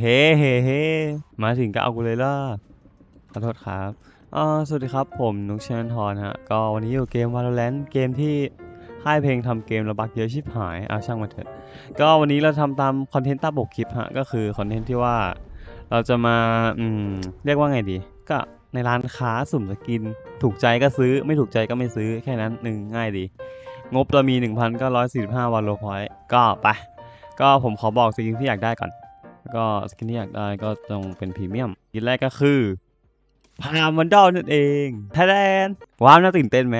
เฮ้เฮ้เฮ้มาถึงก็เอากูเลยล่ะ ขอโทษครับอ่าสวัสดีครับผมนุกชนทรฮะ ก็วันนี้อยู่เกม Valorant เกมที่ค่ายเพลงทำเกมระบักเยอะชิบหาย เอาช่างมันเถอะ ก็วันนี้เราทำตามคอนเทนต์ตามปกคลิปฮะ ก็คือคอนเทนต์ที่ว่า เราจะมา อืม เรียกว่าไงดี ก็ในร้านค้าสุ่มสกิน ถูกใจก็ซื้อ ไม่ถูกใจก็ไม่ซื้อ แค่นั้นหนึ่งง่ายดี งบเรามี 1,945วันโลพอยต์ก็ไป ก็ผมขอบอกสกินที่อยากได้ก่อน ก็สกินที่อยากได้ก็ต้องเป็นพรีเมียมสกินแรกก็คือพามันดอลนั่นเองไทยแลนด์ว้าวน่าตื่นเต้นไหม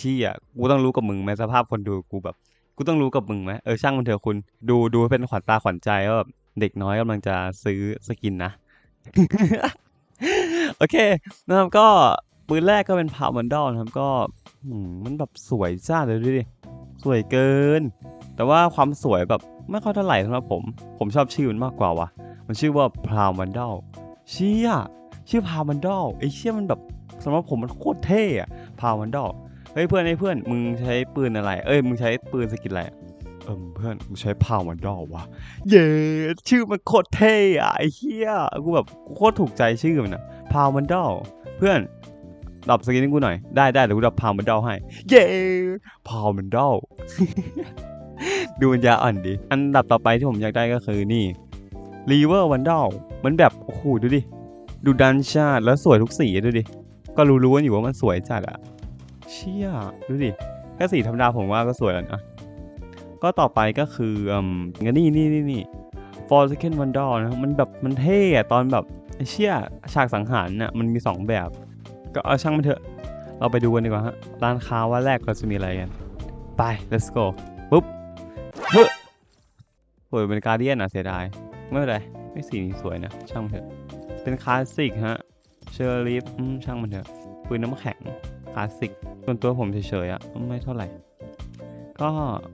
พี่อะกูต้องรู้กับมึงไหมสภาพคนดูกูแบบกูต้องรู้กับมึงไหมเออช่างมันเถอะคุณดูดูเป็นขวัญตาขวัญใจว่าแบบเด็กน้อยกำลังจะซื้อสกินนะ โอเคนะครับก็ปืนแรกก็เป็นพาวมันดอลนะครับก็มมันแบบสวยจ้าเลยดูดิสวยเกิน แต่ว่าความสวยแบบไม่ค่อยเท่าไหร่สำหรับผม ผมชอบชื่อมันมากกว่าวะมันชื่อว่าพามันดอลเชี่ยชื่อพามันดอลไอ้เชี่ยมันแบบสำหรับผมมันโคตรเท่อะพามันดอลเฮ้ยเพื่อนไอ้เพื่อนมึงใช้ปืนอะไร เอ้ยมึงใช้ปืนสกินอะไรอะเออเพื่อนกูใช้พามันดอลวะเย้ชื่อมันโคตรเท่อะไอ้เหี้ยกูแบบโคตรถูกใจชื่อมันอะพามันดอลเพื่อนดับสกินให้กูหน่อยได้ได้เดี๋ยวกูดับพามันดอลให้ เย้พามันดอล ดูมันยาอ่อนดิอันดับต่อไปที่ผมอยากได้ก็คือนี่ r ีเวอร์วันด l มันแบบ โอ้โห ดูดิ ดูดันชาติแล้วสวยทุกสีดูดิ ก็รู้ๆกันอยู่ว่ามันสวยจัดอะเชี่ย ดูดิ แค่สีธรรมดาผมว่าก็สวยแล้วนะ ก็ต่อไปก็คืออืมงั้นนี่นี่นี่นี่ For Second Wonder นะ มันแบบมันเท่อะตอนแบบไอ้เชี่ยฉากสังหารน่ะมันมีสองแบบ ก็เอาช่างมันเถอะ เราไปดูกันดีกว่าฮะร้านค้าว่าแรกเราจะมีอะไรกัน ไป let's go โหยเป็นการเดียนอะเสียดาย ไม่เป็นไร ไม่สีนี้สวยนะ ช่างมันเถอะ เป็นคลาสสิกฮะ เชอร์ลีฟช่างมันเถอะ ปืนน้ำแข็ง คลาสสิก ส่วนตัวผมเฉยๆอะ ไม่เท่าไหร่ ก็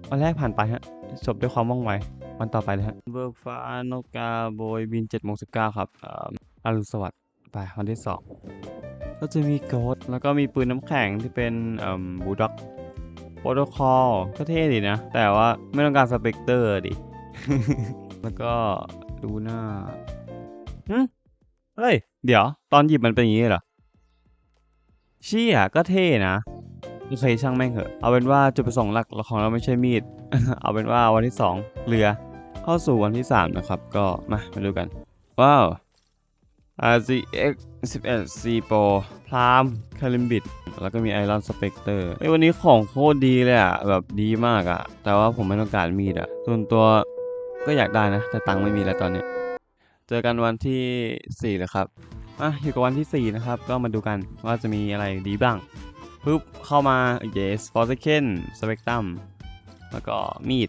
วันแรกผ่านไปฮะ จบด้วยความว่องไว วันต่อไปเลยฮะ เบิร์กฟ้านกกาโบยบิน7โมง19ครับอ่ออรุณสวัสดิ์ ไปวันที่2ก็จะมีโกดแล้วก็มีปืนน้ำแข็งที่เป็นบูด็อกโปรโตคอลก็เท่ดีนะ แต่ว่าไม่ต้องการสเปกเตอร์ดิ แล้วก็ดูหน้าหึเฮ้ย เดี๋ยว ตอนหยิบมันเป็นอย่างนี้เหรอ เชี่ยก็เท่นะโอเคช่างแม่งเหอะ เอาเป็นว่าจุดประสงค์หลักของเราไม่ใช่มีด เอาเป็นว่าวันที่2เรือ เข้าสู่วันที่3นะครับ ก็มามาดูกัน ว้าว RCX 11 C Pro พรามคาริมบิดแล้วก็มีไอรอนสเปกเตอร์เฮ้ยวันนี้ของโคตรดีเลยอะแบบดีมากอะแต่ว่าผมไม่ต้องการมีดอะส่วนตัว ก็อยากได้นะ แต่ตังค์ไม่มีแล้วตอนเนี้ยเจอกันวันที่ 4 แล้วครับอะอยู่กับวันที่ 4 นะครับ ก็มาดูกันว่าจะมีอะไรดีบ้างปุ๊บเข้ามา yes f o r s a k e n Spectrum แล้วก็มีด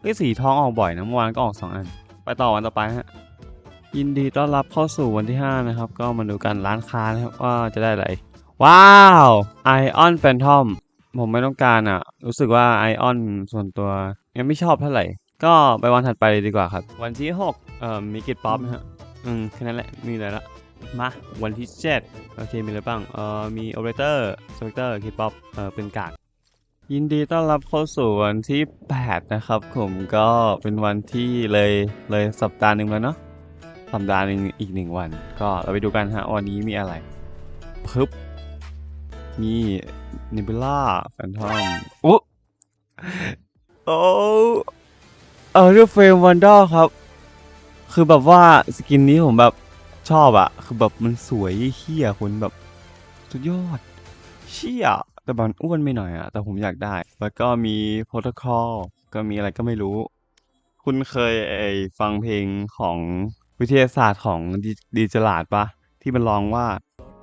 เฮ้ยสีทองออกบ่อยนะเมื่อวานก็ออก 2 อัน ไปต่อวันต่อไปฮะยินดีต้อนรับเข้าสู่วันที่ 5 นะครับ ก็มาดูกันร้านค้านะครับว่าจะได้อะไร ว้าว Ion Phantom ผมไม่ต้องการอะ รู้สึกว่า Ion ส่วนตัวยังไม่ชอบเท่าไหร่ ก็ไปวันถัดไปเลยดีกว่าครับ วันที่6เอ่อมีกิจป๊อปนะฮะอืมแค่นั้นแหละมีอะไรละมาวันที่7โอเคมีอะไรบ้างเอ่อมี Operator Spectre กิจป๊อปเอ่อเป็นกากยินดีต้อนรับเข้าสู่วันที่8นะครับผมก็เป็นวันที่เลยเลยสัปดาห์หนึ่งแล้วเนาะสัปดาห์หนึ่งอีกหนึ่งวัน ก็เราไปดูกันฮะวันนี้มีอะไรพึบมีนิบิล่าแฟนทอมอุ๊โอ้ เออเรียกเฟรมวันดอครับ คือแบบว่าสกินนี้ผมแบบชอบอะคือแบบมันสวยเฮี้ยคุณแบบ สุดยอด เชี่ยแต่มันอ้วนไม่หน่อยอะแต่ผมอยากได้ แล้วก็มีโปรโตคอลก็มีอะไรก็ไม่รู้ คุณเคยไอฟังเพลงของวิทยาศาสตร์ของดีดีจลาดปะที่มันร้องว่า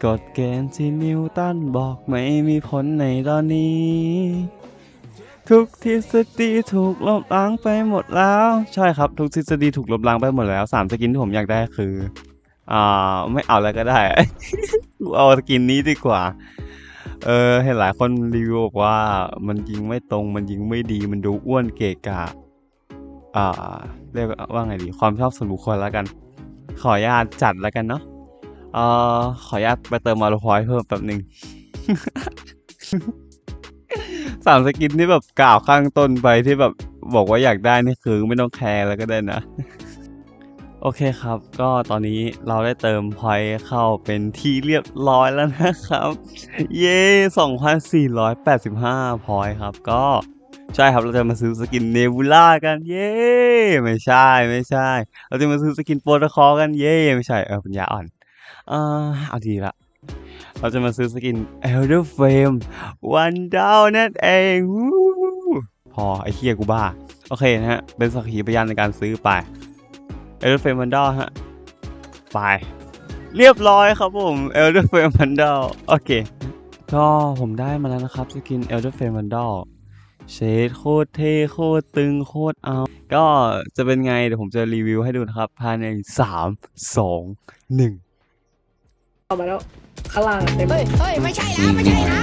กฎเกณฑ์ที่นิวตันบอกไม่มีผลในตอนนี้ ทุกทฤษฎีถูกลบล้างไปหมดแล้ว ใช่ครับทุกทฤษฎีถูกลบล้างไปหมดแล้วสามสกินที่ผมอยากได้คืออ่าไม่เอาแล้วก็ได้ กูเอาสกินนี้ดีกว่า เออเห็นหลายคนรีวิวบอกว่ามันยิงไม่ตรงมันยิงไม่ดีมันดูอ้วนเกะกะ อ่า เรียกว่าไงดีความชอบส่วนบุคคลแล้วกัน ขออนุญาตจัดแล้วกันเนาะเอ่อขออนุญาตไปเติมมาร์พอยเพิ่มแป๊บหนึ่ง สามสกินที่แบบกล่าวข้างต้นไปที่แบบบอกว่าอยากได้นี่คือไม่ต้องแคร์แล้วก็ได้นะ โอเคครับ ก็ตอนนี้เราได้เติมพอยต์เข้าเป็นที่เรียบร้อยแล้วนะครับ เย้2,485พอยต์ครับ ก็ใช่ครับเราจะมาซื้อสกินเนบูล่ากันเย้ไม่ใช่ไม่ใช่ เราจะมาซื้อสกินโปรโตคอลกันเย้ไม่ใช่เออปัญญาอ่อนเอ่อเอาดีละ เราจะมาซื้อสกิน Elder Flame วันดาวนั่นเองพอไอ้เคียกูบ้า โอเคนะฮะ เป็นสักขีพยานในการซื้อไป Elder Flame Bundle ฮะ ไป เรียบร้อยครับผม Elder Flame Bundle โอเค ก็ผมได้มาแล้วนะครับ สกิน Elder Flame Bundle เชดโคตรเท่โคตรตึงโคตรเอา ก็จะเป็นไงเดี๋ยวผมจะรีวิวให้ดูนะครับ ภายใน3 2 1องหนึ่งเอกมาแล้ว ข้างล่างเต็มเฮ้ยเฮ้ยไม่ใช่นะไม่ใช่นะ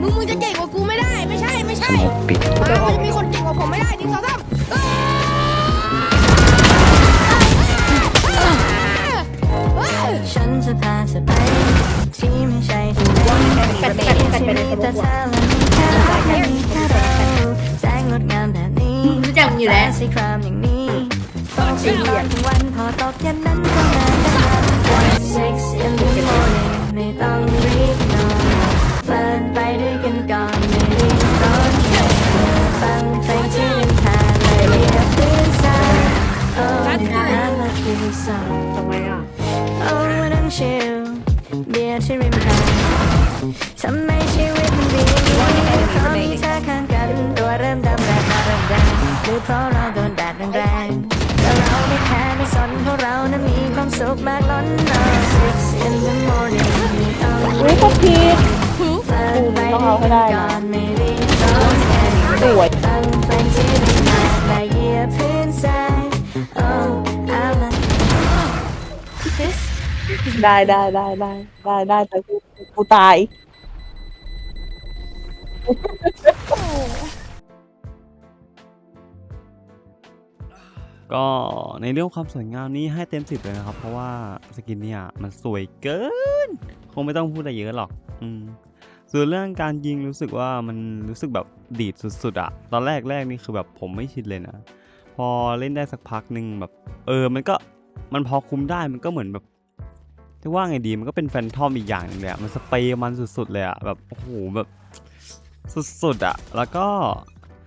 มึงมึงจะเก่งกว่ากูไม่ได้ ไม่ใช่ไม่ใช่ปิดมามันจะมีคนเก่งกว่าผมไม่ได้หนึ่งสองสามเอ้ยเอ้ยฉันจะพาเธอไปที่ไม่ใช่ที่ไหนที่มีแต่เธอและมีแค่เราไม่มีแค่เราแสงงดงามแบบนี้รู้จักมึงอยู่แล้วสีครามอย่างนี้ต้องสีตอนกลางวัน เบียร์ที่ริมหาดทำไมชีวิตมันดีเพราะมีเธอข้างกันตัวเริ่มดำแรงมาเริ่มแรงหรือเพราะเราโดนแดดแรงๆแต่เราไม่แพ้ไม่สนเพราะเรานั้นมีความสุขมากล้นนอน Six in the morning ไม่ต้องอุ้ยพวกพีทเปิดไปต้องเอาให้ได้นะก่อนไม่รีบร้อนแค่นี้สวย ฟังเพลงที่ริมหาดและเหยียบพื้นทราย ได้ได้ได้ได้ได้ได้แต่กูกูตาย ก็ในเรื่องความสวยงามนี้ให้เต็มสิบเลยนะครับ เพราะว่าสกินเนี่ยมันสวยเกิน คงไม่ต้องพูดอะไรเยอะหรอก อืมส่วนเรื่องการยิงรู้สึกว่ามันรู้สึกแบบดีดสุดๆอะตอนแรกแรกนี่คือแบบผมไม่ชินเลยนะ พอเล่นได้สักพักหนึ่งแบบ เออมันก็มันพอคุมได้มันก็เหมือนแบบ จะว่าไงดีมันก็เป็นแฟนทอมอีกอย่างหนึงเลยอะมันสเปรย์มันสุดๆเลยอะแบบโอ้โหแบบสุดๆอะแล้วก็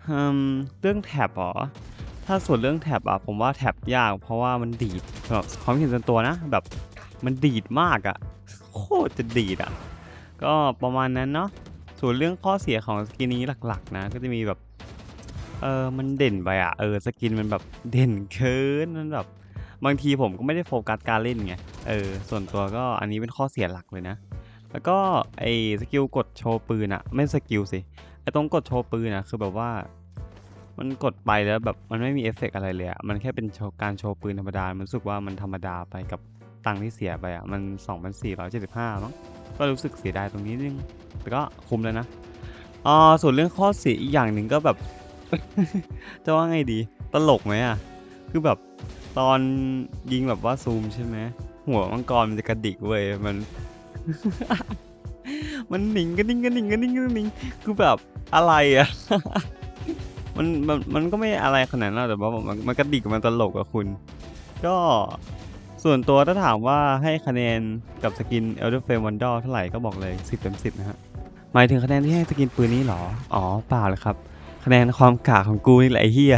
อืมเรื่องแท็บหรอถ้าส่วนเรื่องแท็บอะผมว่าแท็บยาก เพราะว่ามันดีดแบบความเห็นส่วนตัวนะ แบบมันดีดมากอะโคตรจะดีดอะก็ประมาณนั้นเนาะส่วนเรื่องข้อเสียของสกินนี้หลักๆ นะ ก็จะมีแบบเออมันเด่นไปอะเออสกินมันแบบเด่นเกินมันแบบ บางทีผมก็ไม่ได้โฟกัสการเล่นไง เออ ส่วนตัวก็อันนี้เป็นข้อเสียหลักเลยนะ แล้วก็ไอ้สกิลกดโชว์ปืนอะไม่สกิลสิ ไอ้ตรงกดโชว์ปืนอะคือแบบว่า มันกดไปแล้วแบบมันไม่มีเอฟเฟกอะไรเลยอะมันแค่เป็นการโชว์ปืนธรรมดา มันรู้สึกว่ามันธรรมดาไปกับตังค์ที่เสียไปอะมัน 2,475มั้ง ก็รู้สึกเสียดายตรงนี้นึง แต่ก็คุ้มแล้วนะอ่าส่วนเรื่องข้อเสียอีกอย่างหนึ่งก็แบบ จะว่าไงดี ตลกไหมอะ คือแบบตอนยิงแบบว่าซูมใช่ไหมหัวมังกรมันจะกระดิกเว้ยมัน มันหนิงกระดิ่งกระดิ่งกระดิ่งกระดิ่งคือแบบอะไรอะมันมันมันก็ไม่อะไรขนาดนั้นหรอกแต่ว่ามันมันกระดิกมันตลกอะคุณ ก็ส่วนตัวถ้าถามว่าให้คะแนนกับสกิน Elder Flame Wonder เท่าไหร่ก็บอกเลย 10เต็ม10 นะฮะ หมายถึงคะแนนที่ให้สกินปืนนี้เหรอ อ๋อเปล่าเลยครับ คะแนนความกากของกูนี่แหละไอ้เฮีย